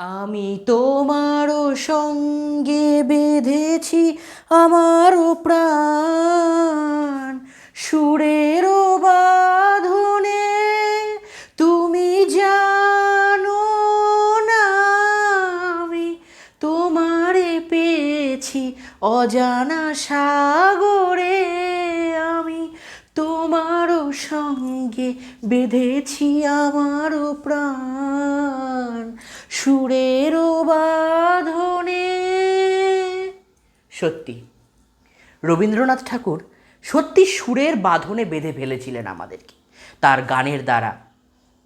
আমি তোমারও সঙ্গে বেঁধেছি আমারও প্রাণ। সুরেরও বাঁধনে তুমি জানো না আমি তোমারে পেয়েছি অজানা সাগরে। আমি তোমারও সঙ্গে বেঁধেছি আমারও প্রাণ। সুরেরও বাঁধনে। সত্যি, রবীন্দ্রনাথ ঠাকুর সত্যি সুরের বাঁধনে বেঁধে ফেলেছিলেন আমাদেরকে। তার গানের দ্বারা,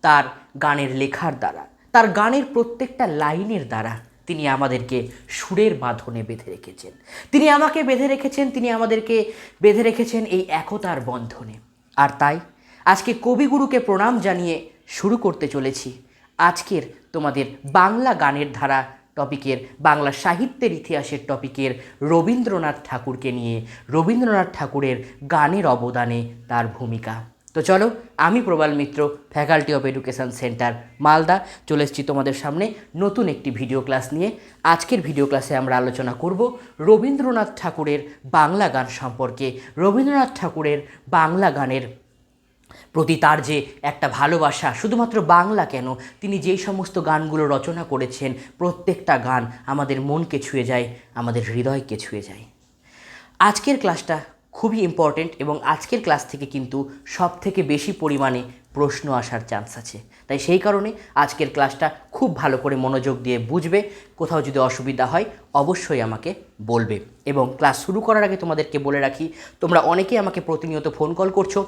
তার গানের লেখার দ্বারা, তার গানের প্রত্যেকটা লাইনের দ্বারা তিনি আমাদেরকে সুরের বাঁধনে বেঁধে রেখেছেন। তিনি আমাকে বেঁধে রেখেছেন, তিনি আমাদেরকে বেঁধে রেখেছেন এই একতার বন্ধনে। আর তাই, আজকে কবিগুরুকে প্রণাম জানিয়ে শুরু করতে চলেছি আজকের তোমাদের বাংলা গানের ধারা টপিকের, বাংলা সাহিত্যের ইতিহাসের টপিকের রবীন্দ্রনাথ ঠাকুরকে নিয়ে রবীন্দ্রনাথ ঠাকুরের গানের অবদানে তার ভূমিকা। তো চলো, আমি Prabal Mitra, faculty of education centre, Malda. চলে এসেছি তোমাদের সামনে নতুন একটি ভিডিও ক্লাস নিয়ে। আজকের ভিডিও ক্লাসে আমরা আলোচনা করব রবীন্দ্রনাথ ঠাকুরের বাংলা গান সম্পর্কে। রবীন্দ্রনাথ ঠাকুরের বাংলা গানের প্রতি তার যে একটা ভালোবাসা, শুধুমাত্র বাংলা কেন, তিনি যেই সমস্ত গানগুলো রচনা করেছেন, প্রত্যেকটা গান আমাদের মনকে ছুঁয়ে যায়, আমাদের হৃদয়কে ছুঁয়ে যায়। আজকের ক্লাসটা খুবই ইম্পর্ট্যান্ট এবং আজকের ক্লাস থেকে কিন্তু সব থেকে বেশি পরিমাণে প্রশ্ন আসার চান্স আছে। তাই সেই কারণে আজকের ক্লাসটা খুব ভালো করে মনোযোগ দিয়ে বুঝবে, কোথাও যদি অসুবিধা হয় অবশ্যই আমাকে বলবে। এবং ক্লাস শুরু করার আগে তোমাদেরকে বলে রাখি, তোমরা অনেকেই আমাকে প্রতিনিয়ত ফোন কল করছ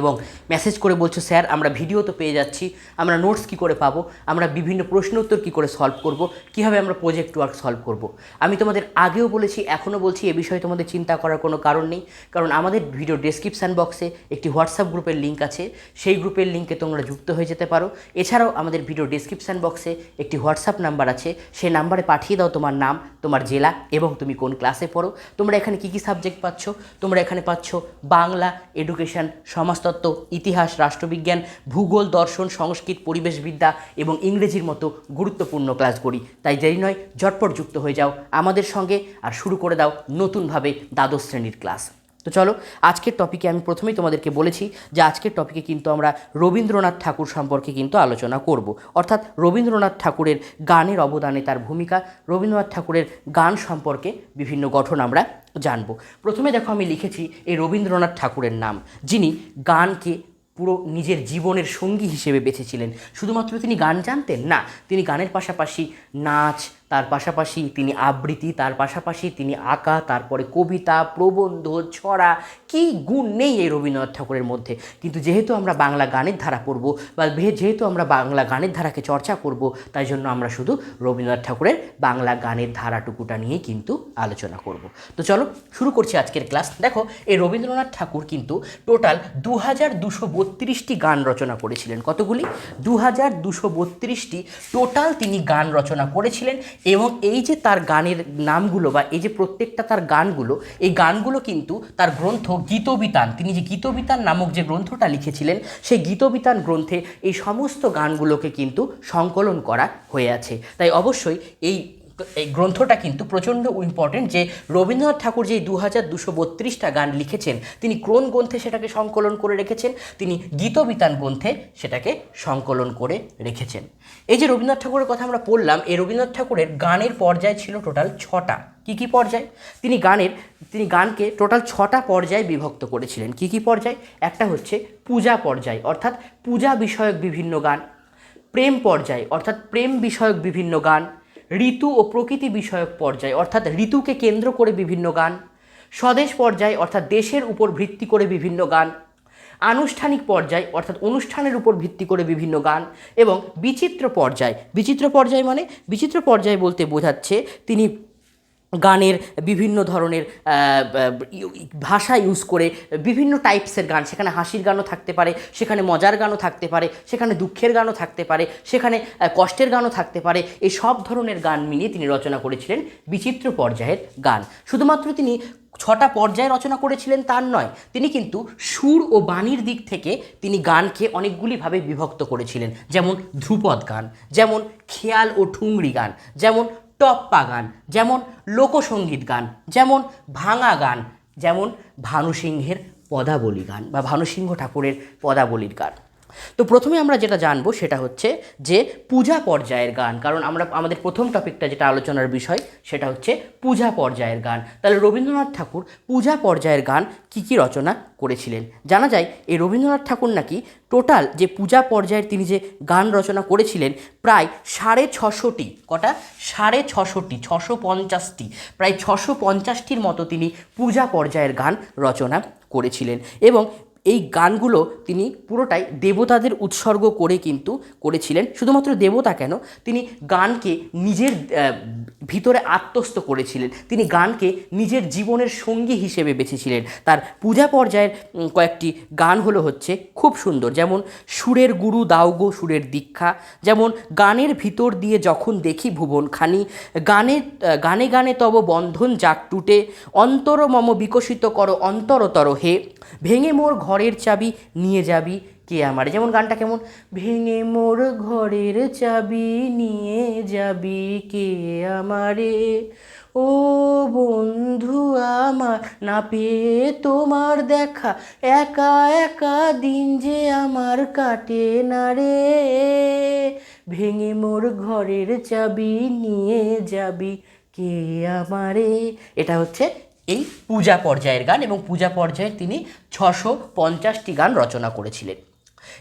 এবং মেসেজ করে বলছো, স্যার, আমরা ভিডিও তো পেয়ে যাচ্ছি, আমরা নোটস কী করে পাবো, আমরা বিভিন্ন প্রশ্ন উত্তর কী করে সলভ করব, কীভাবে আমরা প্রজেক্ট ওয়ার্ক সলভ করব? আমি তোমাদের আগেও বলেছি, এখনও বলছি, এ বিষয়ে তোমাদের চিন্তা করার কোনো কারণ নেই, কারণ আমাদের ভিডিও ডেসক্রিপশান বক্সে একটি হোয়াটসঅ্যাপ গ্রুপের লিঙ্ক আছে, সেই গ্রুপের লিঙ্কে তোমরা যুক্ত হয়ে যেতে পারো। এছাড়াও আমাদের ভিডিও ডেসক্রিপশান বক্সে একটি হোয়াটসঅ্যাপ নাম্বার আছে, সেই নাম্বারে পাঠিয়ে দাও তোমার নাম, তোমার জেলা এবং তুমি কোন ক্লাসে পড়ো। তোমরা এখানে কী কী সাবজেক্ট পাচ্ছ? তোমরা এখানে পাচ্ছ বাংলা এডুকেশন সমাজতত্ত্ব, ইতিহাস, রাষ্ট্রবিজ্ঞান, ভূগোল, দর্শন, সংস্কৃত, পরিবেশবিদ্যা এবং ইংরেজির মতো গুরুত্বপূর্ণ ক্লাস করি। তাই দেরি নয়, ঝটপট যুক্ত হয়ে যাও আমাদের সঙ্গে আর শুরু করে দাও নতুনভাবে দ্বাদশ শ্রেণির ক্লাস তো চলো, আজকের টপিকে আমি প্রথমেই তোমাদেরকে বলেছি যে আজকের টপিকে কিন্তু আমরা রবীন্দ্রনাথ ঠাকুর সম্পর্কে কিন্তু আলোচনা করব। অর্থাৎ রবীন্দ্রনাথ ঠাকুরের গানের অবদানে তার ভূমিকা, রবীন্দ্রনাথ ঠাকুরের গান সম্পর্কে বিভিন্ন গঠন আমরা জানব। প্রথমে দেখো, আমি লিখেছি এই রবীন্দ্রনাথ ঠাকুরের নাম। যিনি গানকে পুরো নিজের জীবনের সঙ্গী হিসেবে বেছেছিলেন। শুধুমাত্র তিনি গান জানতেন না, তিনি গানের পাশাপাশি নাচ তার পাশাপাশি তিনি আবৃত্তি, তার পাশাপাশি তিনি আঁকা, তারপরে কবিতা, প্রবন্ধ, ছড়া, কি গুণ নেই এই রবীন্দ্রনাথ ঠাকুরের মধ্যে। কিন্তু যেহেতু আমরা বাংলা গানের ধারা পড়ব, বা যেহেতু আমরা বাংলা গানের ধারাকে চর্চা করব, তাই জন্য আমরা শুধু রবীন্দ্রনাথ ঠাকুরের বাংলা গানের ধারাটুকুটা নিয়েই কিন্তু আলোচনা করব। তো চলো শুরু করছি আজকের ক্লাস। দেখো, এই রবীন্দ্রনাথ ঠাকুর কিন্তু টোটাল দু হাজার দুশো বত্রিশটি গান রচনা করেছিলেন। কতগুলি? দু হাজার দুশো বত্রিশটি টোটাল তিনি গান রচনা করেছিলেন। এবং এই যে তার গানের নামগুলো বা এই যে প্রত্যেকটা তার গানগুলো, এই গানগুলো কিন্তু তার গ্রন্থ গীতবিতান। তিনি যে গীতবিতান নামক যে গ্রন্থটা লিখেছিলেন, সেই গীতবিতান গ্রন্থে এই সমস্ত গানগুলোকে কিন্তু সংকলন করা হয়ে আছে। তাই অবশ্যই এই এই গ্রন্থটা কিন্তু প্রচণ্ড ইম্পর্টেন্ট যে রবীন্দ্রনাথ ঠাকুর যে দু হাজার দুশো বত্রিশটা গান লিখেছেন, তিনি ক্রোন গ্রন্থে সেটাকে সংকলন করে রেখেছেন, তিনি গীতবিতান গ্রন্থে সেটাকে সংকলন করে রেখেছেন। এই যে রবীন্দ্রনাথ ঠাকুরের কথা আমরা পড়লাম, এই রবীন্দ্রনাথ ঠাকুরের গানের পর্যায় ছিল টোটাল ছটা। কি কি পর্যায়? তিনি গানের, তিনি গানকে টোটাল ছটা পর্যায়ে বিভক্ত করেছিলেন। কি কি পর্যায়? একটা হচ্ছে পূজা পর্যায়, অর্থাৎ পূজা বিষয়ক বিভিন্ন গান, প্রেম পর্যায়, অর্থাৎ প্রেম বিষয়ক বিভিন্ন গান ঋতু ও প্রকৃতি বিষয়ক পর্যায়, অর্থাৎ ঋতুকে কেন্দ্র করে বিভিন্ন গান, স্বদেশ পর্যায়, অর্থাৎ দেশের উপর ভিত্তি করে বিভিন্ন গান, আনুষ্ঠানিক পর্যায়, অর্থাৎ অনুষ্ঠানের উপর ভিত্তি করে বিভিন্ন গান এবং বিচিত্র পর্যায়। বিচিত্র পর্যায় মানে বিচিত্র পর্যায় বলতে বোঝাচ্ছে তিনি গানের বিভিন্ন ধরনের ভাষা ইউজ করে বিভিন্ন টাইপসের গান। সেখানে হাসির গানও থাকতে পারে, সেখানে মজার গানও থাকতে পারে, সেখানে দুঃখের গানও থাকতে পারে, সেখানে কষ্টের গানও থাকতে পারে। এই সব ধরনের গান মিলিয়ে তিনি রচনা করেছিলেন বিচিত্র পর্যায়ের গান। শুধুমাত্র তিনি ছটা পর্যায়ে রচনা করেছিলেন তার নয়, তিনি কিন্তু সুর ও বাণীর দিক থেকে তিনি গানকে অনেকগুলিভাবে বিভক্ত করেছিলেন। যেমন ধ্রুপদ গান, যেমন খেয়াল ও ঠুংরি গান, যেমন টপ্পা গান যেমন লোকসঙ্গীত গান, যেমন ভাঙা গান, যেমন ভানুসিংহের পদাবলী গান বা ভানুসিংহ ঠাকুরের পদাবলীর গান। তো প্রথমে আমরা যেটা জানব সেটা হচ্ছে যে পূজা পর্যায়ের গান, কারণ আমরা, আমাদের প্রথম টপিকটা যেটা আলোচনার বিষয় সেটা হচ্ছে পূজা পর্যায়ের গান। তাহলে রবীন্দ্রনাথ ঠাকুর পূজা পর্যায়ের গান কী কী রচনা করেছিলেন? জানা যায় এই রবীন্দ্রনাথ ঠাকুর নাকি টোটাল যে পূজা পর্যায়ের তিনি যে গান রচনা করেছিলেন প্রায় সাড়ে ছশোটি, কটা? সাড়ে ছশোটি, ছশো পঞ্চাশটি, প্রায় ছশো পঞ্চাশটির মতো তিনি পূজা পর্যায়ের গান রচনা করেছিলেন। এবং এই গানগুলো তিনি পুরোটাই দেবতাদের উৎসর্গ করে কিন্তু করেছিলেন। শুধুমাত্র দেবতা কেন, তিনি গানকে নিজের ভিতরে আত্মস্থ করেছিলেন। তিনি গানকে নিজের জীবনের সঙ্গী হিসেবে বেছেছিলেন। তার পূজা পর্যায়ের কয়েকটি গান হলো হচ্ছে খুব সুন্দর। যেমন, সুরের গুরু দাওগো সুরের দীক্ষা। যেমন, গানের ভিতর দিয়ে যখন দেখি ভুবন খানি, গানে গানে গানে তব বন্ধন যাক টুটে। অন্তর মম বিকশিত করো অন্তরতর হে। ভেঙে মোর ঘরের চাবি নিয়ে যাবি কে আমার? যেমন গানটা কেমন? ভেঙে মোর ঘরের চাবি নিয়ে যাবি কে আমারে? ও বন্ধু আমার, না পেয়ে তোমার দেখা, একা একা দিন যে আমার কাটে না রে। ভেঙে মোর ঘরের চাবি নিয়ে যাবি কে আমারে? এটা হচ্ছে এই পূজা পর্যায়ের গান এবং পূজা পর্যায়ের তিনি ছশো পঞ্চাশটি গান রচনা করেছিলেন।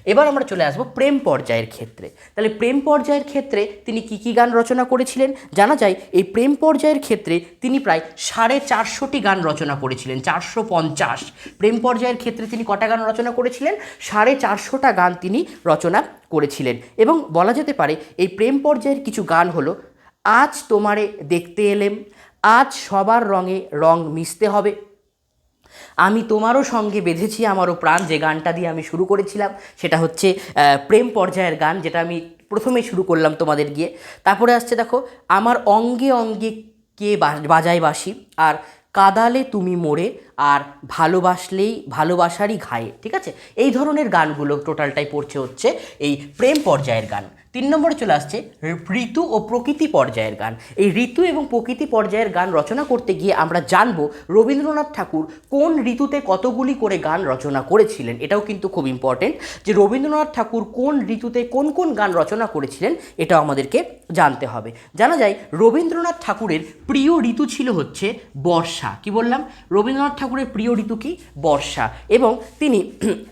এবার আমরা চলে আসব প্রেম পর্যায়ের ক্ষেত্রে। তাহলে প্রেম পর্যায়ের ক্ষেত্রে তিনি কি কি গান রচনা করেছিলেন? জানা যায় এই প্রেম পর্যায়ের ক্ষেত্রে তিনি প্রায় সাড়ে চারশোটি গান রচনা করেছিলেন, চারশো পঞ্চাশ। প্রেম পর্যায়ের ক্ষেত্রে তিনি কটা গান রচনা করেছিলেন? সাড়ে চারশোটা গান তিনি রচনা করেছিলেন। এবং বলা যেতে পারে এই প্রেম পর্যায়ের কিছু গান হলো, আজ তোমারে দেখতে এলেম আজ সবার রঙে রং মিশতে হবে। আমি তোমারও সঙ্গে বেঁধেছি, আমারও প্রাণ। যে গানটা দিয়ে আমি শুরু করেছিলাম, সেটা হচ্ছে প্রেম পর্যায়ের গান, যেটা আমি প্রথমে শুরু করলাম তোমাদের গিয়ে। তারপরে আসছে দেখো, আমার অঙ্গে অঙ্গে কে বাজায় বাসি আর কাদালে তুমি মোড়ে, আর ভালোবাসলেই ভালোবাসারই ঘায়ে, ঠিক আছে? এই ধরনের গানগুলো টোটালটাই পড়ছে হচ্ছে এই প্রেম পর্যায়ের গান। তিন নম্বরে চলে আসছে, ঋতু ও প্রকৃতি পর্যায়ের গান। এই ঋতু এবং প্রকৃতি পর্যায়ের গান রচনা করতে গিয়ে আমরা জানব রবীন্দ্রনাথ ঠাকুর কোন ঋতুতে কতগুলি করে গান রচনা করেছিলেন। এটাও কিন্তু খুব ইম্পর্টেন্ট যে রবীন্দ্রনাথ ঠাকুর কোন ঋতুতে কোন কোন গান রচনা করেছিলেন, এটাও আমাদেরকে জানতে হবে। জানা যায়, রবীন্দ্রনাথ ঠাকুরের প্রিয় ঋতু ছিল হচ্ছে বর্ষা। কি বললাম? রবীন্দ্রনাথ ঠাকুরের প্রিয় ঋতু কি? বর্ষা। এবং তিনি,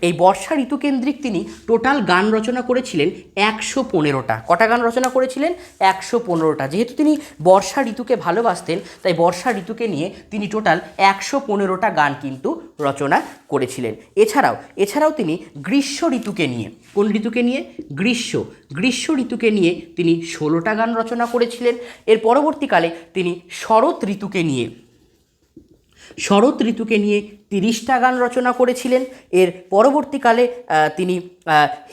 এই বর্ষা ঋতুকেন্দ্রিক তিনি টোটাল গান রচনা করেছিলেন একশো পনেরো পনেরোটা কটা গান রচনা করেছিলেন? একশো পনেরোটা। যেহেতু তিনি বর্ষা ঋতুকে ভালোবাসতেন, তাই বর্ষা ঋতুকে নিয়ে তিনি টোটাল একশো পনেরোটা গান কিন্তু রচনা করেছিলেন। এছাড়াও এছাড়াও তিনি গ্রীষ্ম ঋতুকে নিয়ে, কোন ঋতুকে নিয়ে? গ্রীষ্ম। গ্রীষ্ম ঋতুকে নিয়ে তিনি ষোলোটা গান রচনা করেছিলেন। এর পরবর্তীকালে তিনি শরৎ ঋতুকে নিয়ে, শরৎ ঋতুকে নিয়ে তিরিশটা গান রচনা করেছিলেন। এর পরবর্তীকালে তিনি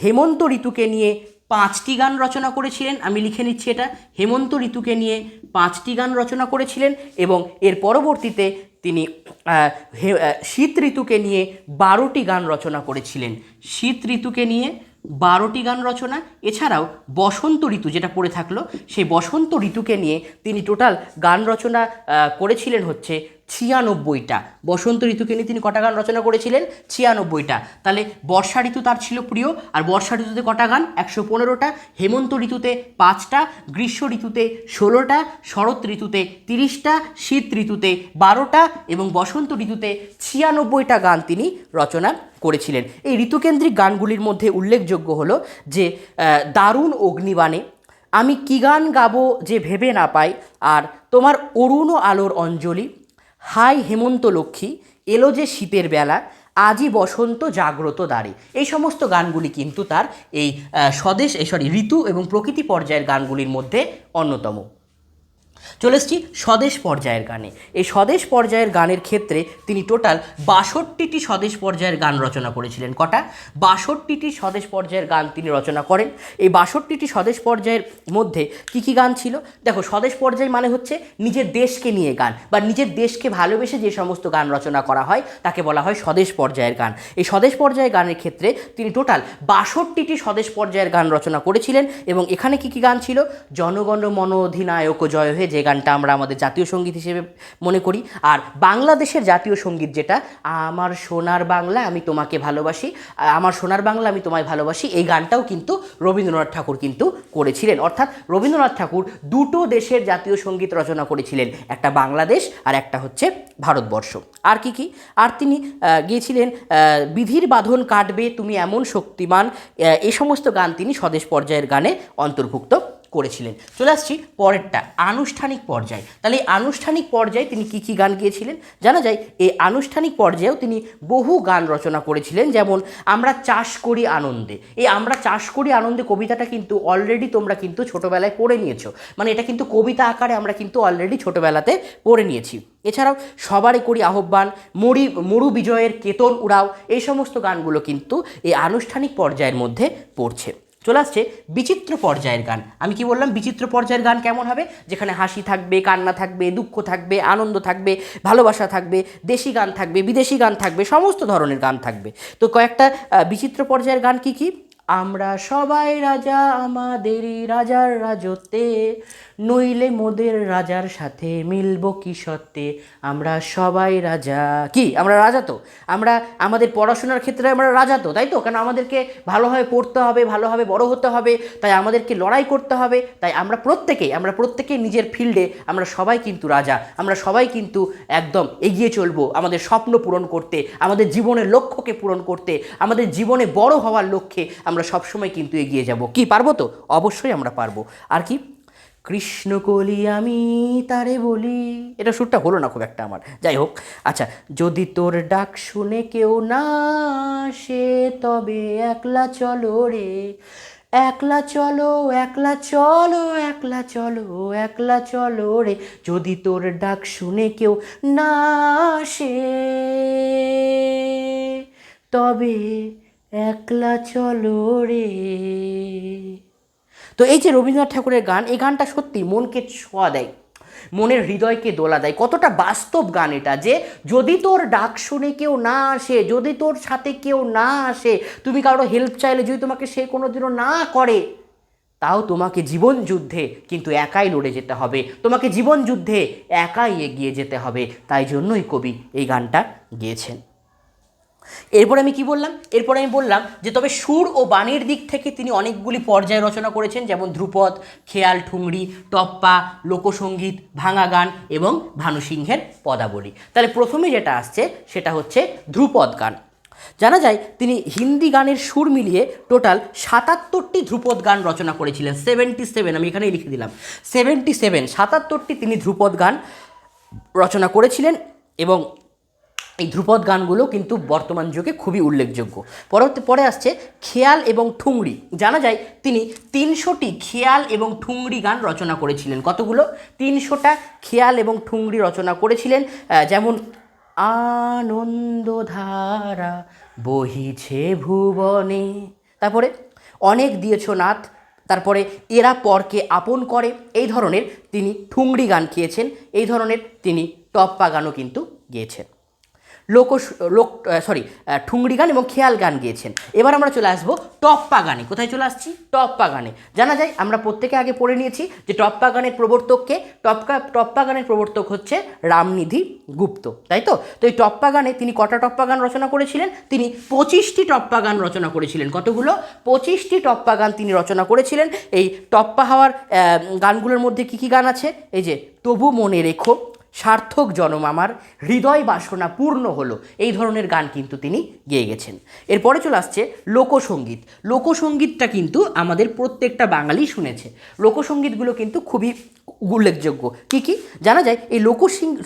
হেমন্ত ঋতুকে নিয়ে পাঁচটি গান রচনা করেছিলেন, আমি লিখে নিচ্ছি এটা, হেমন্ত ঋতুকে নিয়ে পাঁচটি গান রচনা করেছিলেন এবং এর পরবর্তীতে তিনি শীত ঋতুকে নিয়ে বারোটি গান রচনা করেছিলেন। শীত ঋতুকে নিয়ে বারোটি গান রচনা, এছাড়াও বসন্ত ঋতু যেটা পড়ে থাকল, সেই বসন্ত ঋতুকে নিয়ে তিনি টোটাল গান রচনা করেছিলেন হচ্ছে ছিয়ানব্বইটা। বসন্ত ঋতুকে নিয়ে তিনি কটা গান রচনা করেছিলেন? ছিয়ানব্বইটা। তাহলে বর্ষা ঋতু তার ছিল প্রিয়, আর বর্ষা ঋতুতে কটা গান? একশো পনেরোটা, হেমন্ত ঋতুতে পাঁচটা, গ্রীষ্ম ঋতুতে ষোলোটা, শরৎ ঋতুতে তিরিশটা, শীত ঋতুতে বারোটা, এবং বসন্ত ঋতুতে ছিয়ানব্বইটা গান তিনি রচনা করেছিলেন। এই ঋতুকেন্দ্রিক গানগুলির মধ্যে উল্লেখযোগ্য হলো যে দারুণ অগ্নিবাণে, আমি কি গান গাবো যে ভেবে না পাই, আর তোমার অরুণ আলোর অঞ্জলি, হাই হেমন্ত লক্ষ্মী, এলো যে শীতের বেলা আজই বসন্ত জাগ্রত দ্বারে। এই সমস্ত গানগুলি কিন্তু তার এই স্বদেশ সরি ঋতু এবং প্রকৃতি পর্যায়ের গানগুলির মধ্যে অন্যতম। চলে এসেছি স্বদেশ পর্যায়ের গানে। এই স্বদেশ পর্যায়ের গানের ক্ষেত্রে তিনি টোটাল বাষট্টিটি স্বদেশ পর্যায়ের গান রচনা করেছিলেন। কটা? বাষট্টিটি স্বদেশ পর্যায়ের গান তিনি রচনা করেন। এই বাষট্টিটি স্বদেশ পর্যায়ের মধ্যে কি কি গান ছিল? দেখো, স্বদেশ পর্যায় মানে হচ্ছে নিজের দেশকে নিয়ে গান বা নিজের দেশকে ভালোবেসে যে সমস্ত গান রচনা করা হয়, তাকে বলা হয় স্বদেশ পর্যায়ের গান। এই স্বদেশ পর্যায়ের গানের ক্ষেত্রে তিনি টোটাল বাষট্টিটি স্বদেশ পর্যায়ের গান রচনা করেছিলেন এবং এখানে কি কি গান ছিল? জনগণ মন অধিনায়ক জয় হয়ে যে গানটা আমরা আমাদের জাতীয় সংগীত হিসেবে মনে করি। আর বাংলাদেশের জাতীয় সংগীত যেটা, আমার সোনার বাংলা আমি তোমাকে ভালোবাসি, আমার সোনার বাংলা আমি তোমায় ভালোবাসি, এই গানটাও কিন্তু রবীন্দ্রনাথ ঠাকুর কিন্তু করেছিলেন। অর্থাৎ রবীন্দ্রনাথ ঠাকুর দুটো দেশের জাতীয় সংগীত রচনা করেছিলেন, একটা বাংলাদেশ আর একটা হচ্ছে ভারতবর্ষ। আর কি কি? আর তিনি গিয়েছিলেন বিধির বাঁধন কাটবে, তুমি এমন শক্তিমান এই সমস্ত গান তিনি স্বদেশ পর্যায়ের গানে অন্তর্ভুক্ত করেছিলেন। চলে আসছি পরেরটা, আনুষ্ঠানিক পর্যায়ে। তাহলে এই আনুষ্ঠানিক পর্যায়ে তিনি কি কি গান গিয়েছিলেন? জানা যায়, এই আনুষ্ঠানিক পর্যায়েও তিনি বহু গান রচনা করেছিলেন, যেমন আমরা চাষ করি আনন্দে। এই আমরা চাষ করি আনন্দে কবিতাটা কিন্তু অলরেডি তোমরা কিন্তু ছোটোবেলায় পড়ে নিয়েছো। মানে এটা কিন্তু কবিতা আকারে আমরা কিন্তু অলরেডি ছোটোবেলাতে পড়ে নিয়েছি। এছাড়াও সবারই করি আহ্বান মরি মরু বিজয়ের কেতন উড়াও, এই সমস্ত গানগুলো কিন্তু এই আনুষ্ঠানিক পর্যায়ের মধ্যে পড়ছে। চলে আসছে বিচিত্র পর্যায়ের গান। আমি কি বললাম? বিচিত্র পর্যায়ের গান কেমন হবে? যেখানে হাসি থাকবে, কান্না থাকবে, দুঃখ থাকবে, আনন্দ থাকবে, ভালোবাসা থাকবে, দেশি গান থাকবে, বিদেশি গান থাকবে, সমস্ত ধরনের গান থাকবে। তো কয়েকটা বিচিত্র পর্যায়ের গান কি কি? আমরা সবাই রাজা, আমাদেরই রাজার রাজত্বে। নইলে মোদের রাজার সাথে মিলব কি সত্ত্বে? আমরা সবাই রাজা। কি? আমরা রাজা তো? আমরা, আমাদের পড়াশোনার ক্ষেত্রে আমরা রাজা তো, তাই তো? কেন আমাদেরকে ভালোভাবে পড়তে হবে ভালোভাবে বড় হতে হবে, তাই আমাদেরকে লড়াই করতে হবে, তাই আমরা প্রত্যেকেই আমরা প্রত্যেকেই নিজের ফিল্ডে আমরা সবাই কিন্তু রাজা। আমরা সবাই কিন্তু একদম এগিয়ে চলবো আমাদের স্বপ্ন পূরণ করতে, আমাদের জীবনের লক্ষ্যকে পূরণ করতে, আমাদের জীবনে বড় হওয়ার লক্ষ্যে আমরা সবসময় কিন্তু এগিয়ে যাব। কি পারব তো? অবশ্যই আমরা পারব। আর কি? কৃষ্ণ কলি আমি তারে বলি। এটা সুরটা হলো না খুব একটা আমার। যাই হোক আচ্ছা যদি তোর ডাক শুনে কেউ না সে তবে একলা চলো রে। একলা চলো একলা চলো একলা চলো একলা চলো রে। যদি তোর ডাক শুনে কেউ না আসে, তবে একলা চলো রে। তো এই যে রবীন্দ্রনাথ ঠাকুরের গান, এই গানটা সত্যি মনকে ছোঁয়া দেয়, মনের হৃদয়কে দোলা দেয়। কতটা বাস্তব গান এটা যে যদি তোর ডাক শুনে কেউ না আসে, যদি তোর সাথে কেউ না আসে, তুমি কারও হেল্প চাইলে যদি তোমাকে সে কোনোদিনও না করে, তাও তোমাকে জীবন যুদ্ধে কিন্তু একাই লড়ে যেতে হবে। তোমাকে জীবন যুদ্ধে একাই এগিয়ে যেতে হবে। তাই জন্যই কবি এই গানটা গেয়েছেন। এরপর আমি কি বললাম? এরপর আমি বললাম যে, তবে সুর ও বাণীর দিক থেকে তিনি অনেকগুলি পর্যায় রচনা করেছেন, যেমন ধ্রুপদ, খেয়াল, ঠুংরি, টপ্পা লোকসঙ্গীত ভাঙা গান এবং ভানু সিংহের পদাবলী। তাহলে প্রথমে যেটা আসছে সেটা হচ্ছে ধ্রুপদ গান। জানা যায় তিনি হিন্দি গানের সুর মিলিয়ে টোটাল সাতাত্তরটি ধ্রুপদ গান রচনা করেছিলেন। সেভেন্টি সেভেন, আমি এখানেই লিখে দিলাম। সেভেন্টি সেভেন, সাতাত্তরটি তিনি ধ্রুপদ গান রচনা করেছিলেন এবং এই ধ্রুপদ গানগুলো কিন্তু বর্তমান যুগে খুবই উল্লেখযোগ্য। পরবর্তী পরে আসছে খেয়াল এবং ঠুংরি। জানা যায় তিনি তিনশোটি খেয়াল এবং ঠুংরি গান রচনা করেছিলেন। কতগুলো? তিনশোটা খেয়াল এবং ঠুংরি রচনা করেছিলেন। যেমন, আনন্দধারা বহিছে ভুবনে। তারপরে, অনেক দিয়েছ নাথ। তারপরে, এরা পরকে আপন করে। এই ধরনের তিনি ঠুংরি গান গিয়েছেন এই ধরনের তিনি টপ্পা গানও কিন্তু গিয়েছেন। লোক লোক সরি ঠুংরি গান এবং খেয়াল গান গিয়েছেন। এবার আমরা চলে আসব টপ্পা গানে। কোথায় চলে আসছি? টপ্পা গানে। জানা যায়, আমরা প্রত্যেকে আগে পড়ে নিয়েছি যে টপ্পা গানের প্রবর্তককে টপকা টপ্পা গানের প্রবর্তক হচ্ছে রামনিধি গুপ্ত, তাই তো? তো এই টপ্পা গানে তিনি কটা টপ্পা গান রচনা করেছিলেন? তিনি পঁচিশটি টপ্পা গান রচনা করেছিলেন। কতগুলো? পঁচিশটি টপ্পা গান তিনি রচনা করেছিলেন। এই টপ্পা হওয়ার গানগুলোর মধ্যে কী কী গান আছে? এই যে, তবু মনে রেখো। সার্থক জনম আমার, হৃদয় বাসনা পূর্ণ হলো। এই ধরনের গান কিন্তু তিনি গেয়ে গেছেন। এরপরে চলে আসছে লোকসঙ্গীত লোকসঙ্গীতটা কিন্তু আমাদের প্রত্যেকটা বাঙালি শুনেছে। লোকসঙ্গীতগুলো কিন্তু খুবই উল্লেখযোগ্য। কি কি? জানা যায়, এই লোক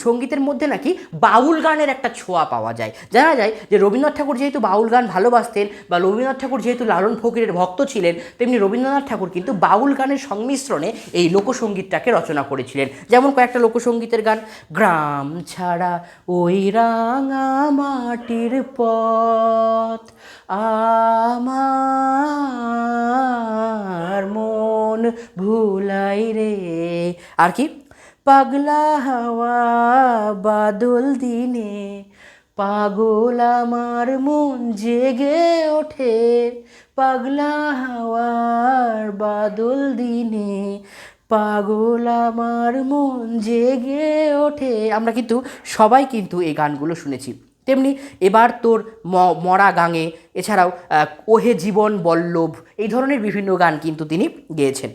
সঙ্গীতের মধ্যে নাকি বাউল গানের একটা ছোঁয়া পাওয়া যায়। জানা যায় যে রবীন্দ্রনাথ ঠাকুর যেহেতু বাউল গান ভালোবাসতেন বা রবীন্দ্রনাথ ঠাকুর যেহেতু লালন ফকিরের ভক্ত ছিলেন, তেমনি রবীন্দ্রনাথ ঠাকুর কিন্তু বাউল গানের সংমিশ্রণে এই লোকসঙ্গীতটাকে রচনা করেছিলেন। যেমন কয়েকটা লোকসঙ্গীতের গান, গ্রাম ছাড়া ওই রাঙা মাটির পথ আমার মন ভুলাই রে। আর কি? পাগলা হাওয়া বাদল দিনে, পাগল আমার মন জেগে ওঠে। পাগলা হাওয়ার বাদল দিনে, পাগল আমার মন জেগে ওঠে। আমরা কিন্তু সবাই কিন্তু এই গানগুলো শুনেছি। তেমনি এবার তোর মরা গাঙে, এছাড়াও ওহে জীবন বল্লভ, এই ধরনের বিভিন্ন গান কিন্তু তিনি গেয়েছেন।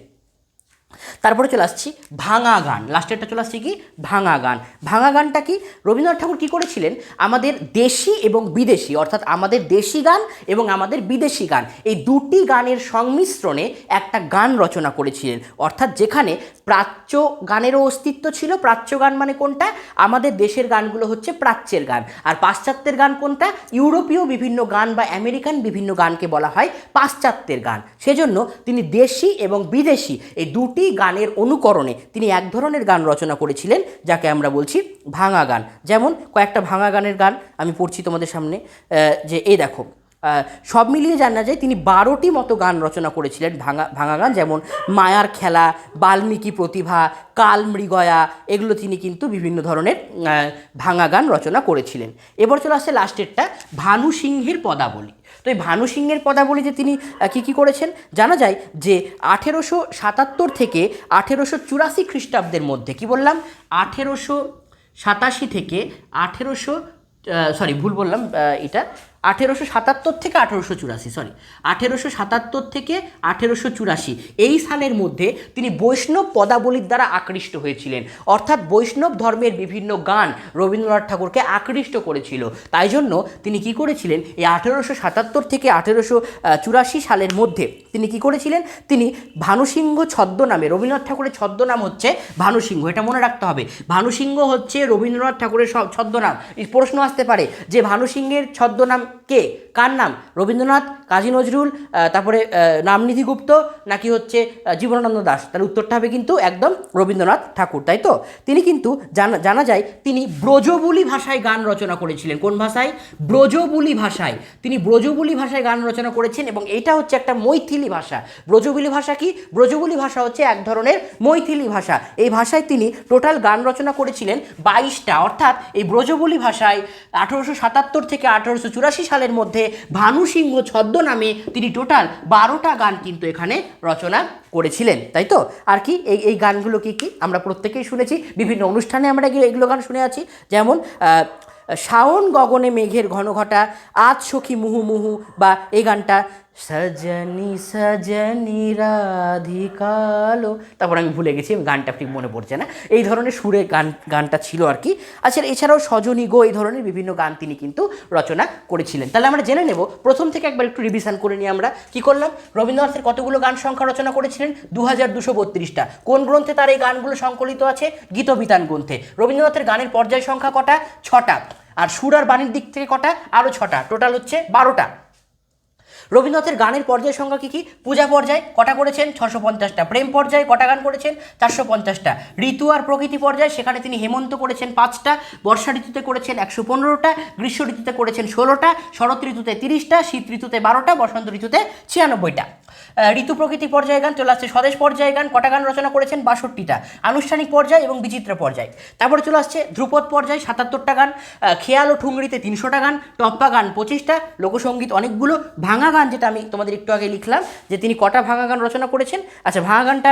তারপরে চলে আসছি ভাঙা গান। লাস্টেরটা চলে আসছি কি? ভাঙা গান। ভাঙা গানটা কি? রবীন্দ্রনাথ ঠাকুর কী করেছিলেন? আমাদের দেশি এবং বিদেশি, অর্থাৎ আমাদের দেশি গান এবং আমাদের বিদেশি গান, এই দুটি গানের সংমিশ্রণে একটা গান রচনা করেছিলেন। অর্থাৎ যেখানে প্রাচ্য গানেরও অস্তিত্ব ছিল। প্রাচ্য গান মানে কোনটা? আমাদের দেশের গানগুলো হচ্ছে প্রাচ্যের গান। আর পাশ্চাত্যের গান কোনটা? ইউরোপীয় বিভিন্ন গান বা আমেরিকান বিভিন্ন গানকে বলা হয় পাশ্চাত্যের গান। সেজন্য তিনি দেশি এবং বিদেশি এই দুটি গানের অনুকরণে তিনি এক ধরনের গান রচনা করেছিলেন, যাকে আমরা বলছি ভাঙা গান। যেমন কয়েকটা ভাঙা গানের গান আমি পড়ছি তোমাদের সামনে যে, এই দেখো সব মিলিয়ে জানা যায় তিনি বারোটি মতো গান রচনা করেছিলেন ভাঙা ভাঙা গান, যেমন মায়ার খেলা, বাল্মীকি প্রতিভা, কাল মৃগয়া, এগুলো তিনি কিন্তু বিভিন্ন ধরনের ভাঙা গান রচনা করেছিলেন। এবার চলে আসছে লাস্টেরটা ভানু সিংহের পদাবলী। তো এই ভানু সিংহের পদাবলী যে তিনি কি কি করেছেন? জানা যায় যে আঠেরোশো সাতাত্তর থেকে আঠেরোশো চুরাশি খ্রিস্টাব্দের মধ্যে, কি বললাম? আঠেরোশো সাতাশি থেকে আঠেরোশো সরি ভুল বললাম এটা আঠেরোশো সাতাত্তর থেকে আঠেরোশো চুরাশি সরি আঠেরোশো সাতাত্তর থেকে আঠেরোশো চুরাশি। এই সালের মধ্যে তিনি বৈষ্ণব পদাবলীর দ্বারা আকৃষ্ট হয়েছিলেন। অর্থাৎ বৈষ্ণব ধর্মের বিভিন্ন গান রবীন্দ্রনাথ ঠাকুরকে আকৃষ্ট করেছিল। তাই জন্য তিনি কি করেছিলেন? এই আঠেরোশো সাতাত্তর থেকে আঠেরোশো চুরাশি সালের মধ্যে তিনি কি করেছিলেন? তিনি ভানুসিংহ ছদ্মনামে, রবীন্দ্রনাথ ঠাকুরের ছদ্মনাম হচ্ছে ভানুসিংহ। এটা মনে রাখতে হবে। ভানুসিংহ হচ্ছে রবীন্দ্রনাথ ঠাকুরের ছদ্মনাম। প্রশ্ন আসতে পারে যে ভানুসিংহের ছদ্মনাম কে? কার নাম? রবীন্দ্রনাথ, কাজী নজরুল তারপরে নামনিধি গুপ্ত, নাকি হচ্ছে জীবনানন্দ দাস? তাহলে উত্তরটা হবে কিন্তু একদম রবীন্দ্রনাথ ঠাকুর, তাই তো? তিনি কিন্তু জানা জানা যায় তিনি ব্রজবুলি ভাষায় গান রচনা করেছিলেন। কোন ভাষায়? ব্রজবুলি ভাষায়। তিনি ব্রজবুলি ভাষায় গান রচনা করেছেন এবং এটা হচ্ছে একটা মৈথিলি ভাষা। ব্রজবুলি ভাষা কি? ব্রজবুলি ভাষা হচ্ছে এক ধরনের মৈথিলি ভাষা। এই ভাষায় তিনি টোটাল গান রচনা করেছিলেন বাইশটা। অর্থাৎ এই ব্রজবুলি ভাষায় আঠেরোশো সাতাত্তর থেকে আঠেরোশো চুরাশি সালের মধ্যে ভানু সিংহ ছদ্ম নামে তিনি টোটাল বারোটা গান কিন্তু এখানে রচনা করেছিলেন, তাই তো? আর কি, এই এই গানগুলো কি কি? আমরা প্রত্যেকেই শুনেছি, বিভিন্ন অনুষ্ঠানে আমরা এগুলো গান শুনে আছি। যেমন শাওন গগনে মেঘের ঘনঘটা, আজ সখী মুহু মুহু, বা এই গানটা সজনি সজনি রাধিকালো তারপর আমি ভুলে গেছি গানটা ঠিক মনে পড়ছে না। এই ধরনের সুরে গান, গানটা ছিল আর কি। আচ্ছা এছাড়াও সজনী গো, এই ধরনের বিভিন্ন গান তিনি কিন্তু রচনা করেছিলেন। তাহলে আমরা জেনে নেব, প্রথম থেকে একবার একটু রিভিশন করে নিই আমরা কি করলাম? রবীন্দ্রনাথের কতগুলো গান সংখ্যা রচনা করেছিলেন? দু হাজার দুশো বত্রিশটা। কোন গ্রন্থে তার এই গানগুলো সংকলিত আছে? গীতবিতান গ্রন্থে। রবীন্দ্রনাথের গানের পর্যায় সংখ্যা কটা? ছটা। আর সুর আর বাণীর দিক থেকে কটা? আরও ছটা। টোটাল হচ্ছে বারোটা। রবীন্দ্রনাথের গানের পর্যায় সংখ্যা কী কী? পূজা পর্যায় কটা করেছেন? ছশো পঞ্চাশটা। প্রেম পর্যায়ে কটা গান করেছেন? চারশো পঞ্চাশটা। ঋতু আর প্রকৃতি পর্যায়ে, সেখানে তিনি হেমন্ত করেছেন পাঁচটা, বর্ষা ঋতুতে করেছেন একশো পনেরোটা, গ্রীষ্ম ঋতুতে করেছেন ষোলোটা, শরৎ ঋতুতে তিরিশটা, শীত ঋতুতে বারোটা, বসন্ত ঋতুতে ছিয়ানব্বইটা। ঋতু প্রকৃতি পর্যায়ে গান, চলে আসছে স্বদেশ পর্যায়ে গান, কটা গান রচনা করেছেন? বাষট্টিটা। আনুষ্ঠানিক পর্যায় এবং বিচিত্র পর্যায়। তারপরে চলে আসছে ধ্রুপদ পর্যায়ে, সাতাত্তরটা গান। খেয়াল ও ঠুংরিতে তিনশোটা গান, টপ্পা গান পঁচিশটা লোকসঙ্গীত অনেকগুলো, ভাঙা গান যেটা আমি তোমাদের একটু আগে লিখলাম যে তিনি কটা ভাঙা গান রচনা করেছেন। আচ্ছা ভাঙা গানটা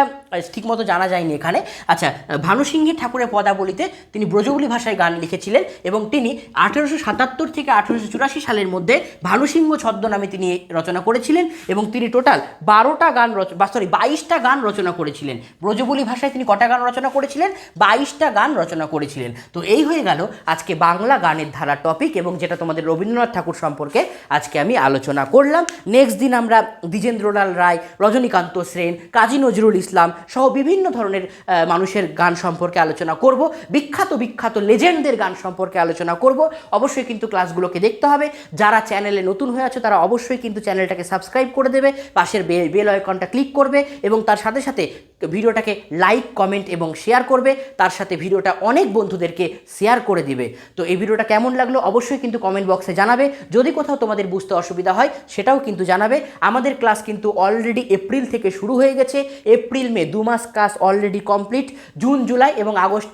ঠিকমতো জানা যায়নি এখানে। আচ্ছা আহ, ভানু সিংহের ঠাকুরের পদাবলিতে তিনি ব্রজবুলি ভাষায় গান লিখেছিলেন এবং তিনি আঠেরোশো সাতাত্তর থেকে আঠেরোশো চুরাশি সালের মধ্যে ভানু সিংহ ছদ্ম নামে তিনি রচনা করেছিলেন এবং তিনি টোটাল বারোটা গান বা সরি বাইশটা গান রচনা করেছিলেন। ব্রজবুলি ভাষায় তিনি কটা গান রচনা করেছিলেন? বাইশটা গান রচনা করেছিলেন। তো এই হয়ে গেল আজকে বাংলা গানের ধারা টপিক এবং যেটা তোমাদের রবীন্দ্রনাথ ঠাকুর সম্পর্কে আজকে আমি আলোচনা করলাম। নেক্সট দিন আমরা দ্বিজেন্দ্রলাল রায়, রজনীকান্ত সেন, কাজী নজরুল ইসলাম সহ বিভিন্ন ধরনের মানুষের গান সম্পর্কে আলোচনা করব। বিখ্যাত বিখ্যাত লেজেন্ডদের গান সম্পর্কে আলোচনা করব। অবশ্যই কিন্তু ক্লাসগুলোকে দেখতে হবে। যারা চ্যানেলে নতুন হয়ে আছে, তারা অবশ্যই কিন্তু চ্যানেলটাকে সাবস্ক্রাইব করে দেবে। পাশের বেল আইকনটা ক্লিক করবে এবং তার সাথে সাথে ভিডিওটাকে লাইক, কমেন্ট এবং শেয়ার করবে। তার সাথে ভিডিওটা অনেক বন্ধুদেরকে শেয়ার করে দিবে। তো এই ভিডিওটা কেমন লাগল অবশ্যই কিন্তু কমেন্ট বক্সে জানাবে। যদি কোথাও তোমাদের বুঝতে অসুবিধা হয়, সেটাও কিন্তু জানাবে। আমাদের ক্লাস কিন্তু অলরেডি এপ্রিল থেকে শুরু হয়ে গেছে। এপ্রিল মে দু মাস class already complete June July এবং আগস্ট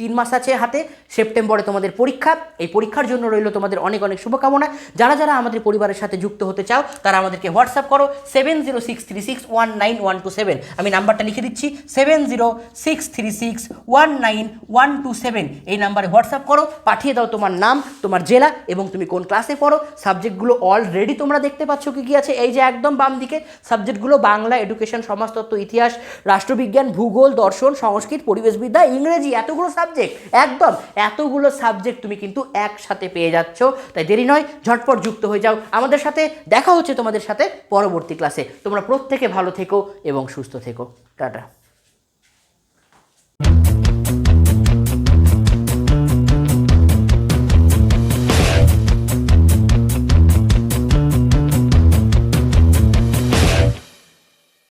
তিন মাস আছে হাতে, সেপ্টেম্বরে তোমাদের পরীক্ষা। এই পরীক্ষার জন্য রইল তোমাদের অনেক অনেক শুভকামনা। যারা যারা আমাদের পরিবারের সাথে যুক্ত হতে চাও, তারা আমাদেরকে হোয়াটসঅ্যাপ করো seven zero six three six one nine one two seven আমি নাম্বারটা লিখে দিচ্ছি seven zero six three six one nine one two seven এই নাম্বারে হোয়াটসঅ্যাপ করো, পাঠিয়ে দাও তোমার নাম, তোমার জেলা এবং তুমি কোন ক্লাসে পড়ো। সাবজেক্টগুলো অলরেডি তোমরা দেখতে পাচ্ছ কি কি আছে। এই যে একদম বাম দিকে, সাবজেক্টগুলো বাংলা এডুকেশন সমাজতত্ত্ব, ইতিহাস, রাষ্ট্রবিজ্ঞান, ভূগোল, দর্শন, সংস্কৃত, পরিবেশবিদ্যা, ইংরেজি, এতগুলো সাবজেক্ট একদম এতগুলো সাবজেক্ট তুমি কিন্তু একসাথে পেয়ে যাচ্ছ। তাই দেরি নয়, ঝটপট যুক্ত হয়ে যাও। আমাদের সাথে দেখা হচ্ছে তোমাদের সাথে পরবর্তী ক্লাসে তোমরা প্রত্যেকে ভালো থেকো এবং সুস্থ থেকো। টাটা।